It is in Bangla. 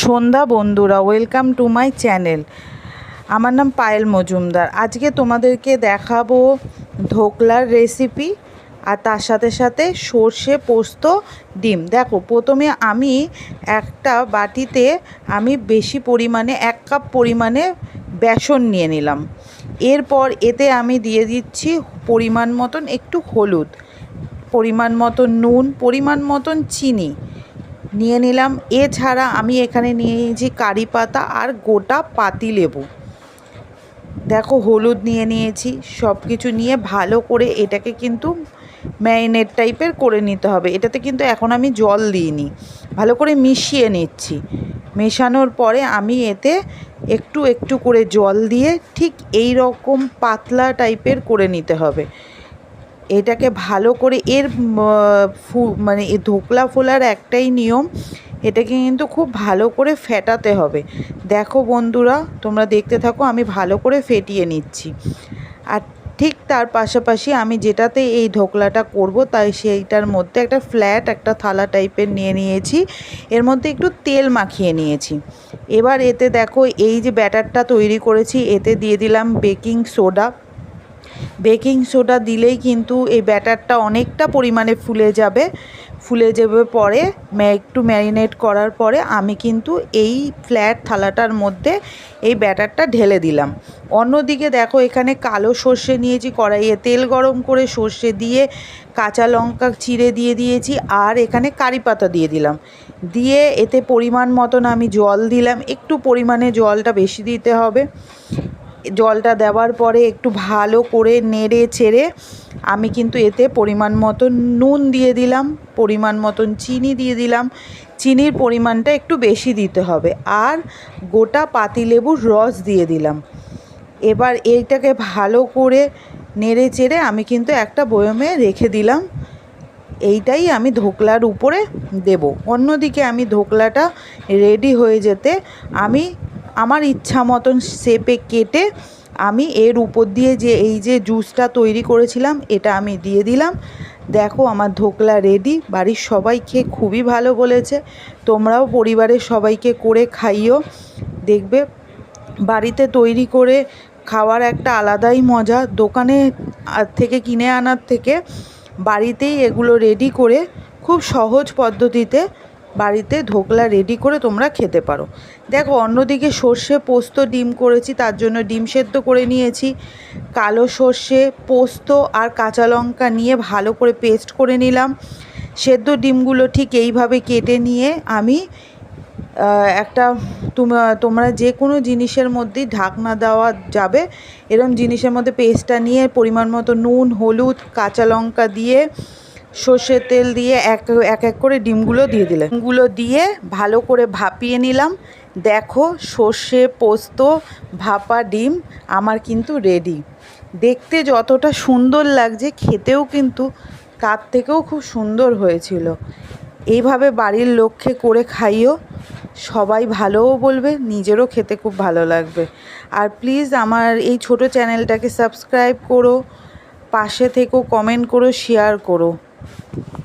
সন্ধ্যা বন্ধুরা ওয়েলকাম টু মাই চ্যানেল আমার নাম পায়েল মজুমদার। আজকে তোমাদেরকে দেখাবো ধোকলার রেসিপি আর তার সাথে সাথে সর্ষে পোস্ত ডিম। দেখো, প্রথমে আমি একটা বাটিতে আমি বেশি পরিমাণে, এক কাপ পরিমাণে বেসন নিয়ে নিলাম। এরপর এতে আমি দিয়ে দিচ্ছি পরিমাণ মতন একটু হলুদ, পরিমাণ মতন নুন, পরিমাণ মতন চিনি। নিয়ে নিলাম। এছাড়া আমি এখানে নিয়ে নিয়েছি কারি পাতা আর গোটা পাতি লেবু। দেখো, হলুদ নিয়ে নিয়েছি। সব কিছু নিয়ে ভালো করে এটাকে কিন্তু ম্যারিনেট টাইপের করে নিতে হবে। এটাতে কিন্তু এখন আমি জল দিইনি। ভালো করে মিশিয়ে নিচ্ছি। মেশানোর পরে আমি এতে একটু একটু করে জল দিয়ে ঠিক এই রকম পাতলা টাইপের করে নিতে হবে। এটাকে ভালো করে এর ফু মানে ধোকলা ফোলার একটাই নিয়ম, এটাকে কিন্তু খুব ভালো করে ফেটাতে হবে। দেখো বন্ধুরা, তোমরা দেখতে থাকো, আমি ভালো করে ফেটিয়ে নিচ্ছি। আর ঠিক তার পাশাপাশি আমি যেটাতে এই ধোকলাটা করব, তাই সেইটার মধ্যে একটা ফ্ল্যাট, একটা থালা টাইপের নিয়ে নিয়েছি। এর মধ্যে একটু তেল মাখিয়ে নিয়েছি। এবার এতে দেখো, এই যে ব্যাটারটা তৈরি করেছি, এতে দিয়ে দিলাম বেকিং সোডা। বেকিং সোডা দিলেই কিন্তু এই ব্যাটারটা অনেকটা পরিমাণে ফুলে যাবে। ফুলে যাবে পরে একটু ম্যারিনেট করার পরে আমি কিন্তু এই ফ্ল্যাট থালাটার মধ্যে এই ব্যাটারটা ঢেলে দিলাম। অন্যদিকে দেখো এখানে কালো সর্ষে নিয়েছি, কড়াইয়ে তেল গরম করে সর্ষে দিয়ে কাঁচা লঙ্কা চিড়ে দিয়ে দিয়েছি আর এখানে কারি পাতা দিয়ে দিলাম। দিয়ে এতে পরিমাণ মতন আমি জল দিলাম। একটু পরিমাণে জলটা বেশি দিতে হবে। জলটা দেওয়ার পরে একটু ভালো করে নেড়ে চেড়ে আমি কিন্তু এতে পরিমাণ মতন নুন দিয়ে দিলাম, পরিমাণ মতন চিনি দিয়ে দিলাম। চিনির পরিমাণটা একটু বেশি দিতে হবে আর গোটা পাতিলেবুর রস দিয়ে দিলাম। এবার এইটাকে ভালো করে নেড়ে চেড়ে আমি কিন্তু একটা বয়মে রেখে দিলাম। এইটাই আমি ধোকলার উপরে দেব। অন্যদিকে আমি ধোকলাটা রেডি হয়ে যেতে আমি আমার ইচ্ছা মতন শেপে কেটে আমি এর উপর দিয়ে যে এই যে জুসটা তৈরি করেছিলাম, এটা আমি দিয়ে দিলাম। দেখো আমার ধোকলা রেডি বাড়ির সবাই খেয়ে খুবই ভালো বলেছে। তোমরাও পরিবারের সবাইকে করে খাইও। দেখবে বাড়িতে তৈরি করে খাওয়ার একটা আলাদাই মজা। দোকানে থেকে কিনে আনার থেকে বাড়িতেই এগুলো রেডি করে খুব সহজ পদ্ধতিতে বাড়িতে ধোকলা রেডি করে তোমরা খেতে পারো। দেখো, অন্যদিকে সর্ষে পোস্ত ডিম করেছি, তার জন্য ডিম সেদ্ধ করে নিয়েছি। কালো সর্ষে পোস্ত আর কাঁচা লঙ্কা নিয়ে ভালো করে পেস্ট করে নিলাম। সেদ্ধ ডিমগুলো ঠিক এইভাবে কেটে নিয়ে আমি একটা তোমরা যে কোনো জিনিসের মধ্যেই ঢাকনা দেওয়া যাবে। এরম জিনিসের মধ্যে পেস্টটা নিয়ে পরিমাণ মতো নুন, হলুদ, কাঁচা লঙ্কা দিয়ে সর্ষের তেল দিয়ে এক এক এক করে ডিমগুলো দিয়ে দিলে ডিমগুলো দিয়ে ভালো করে ভাপিয়ে নিলাম। দেখো সর্ষে, পোস্ত, ভাপা ডিম আমার কিন্তু রেডি দেখতে যতটা সুন্দর লাগছে, খেতেও কিন্তু তার থেকেও খুব সুন্দর হয়েছিল। এইভাবে বাড়ির লক্ষ্যে করে খাইও। সবাই ভালোও বলবে, নিজেরও খেতে খুব ভালো লাগবে। আর প্লিজ আমার এই ছোট চ্যানেলটাকে সাবস্ক্রাইব করো, পাশে থেকেও কমেন্ট করো শেয়ার করো। Thank you.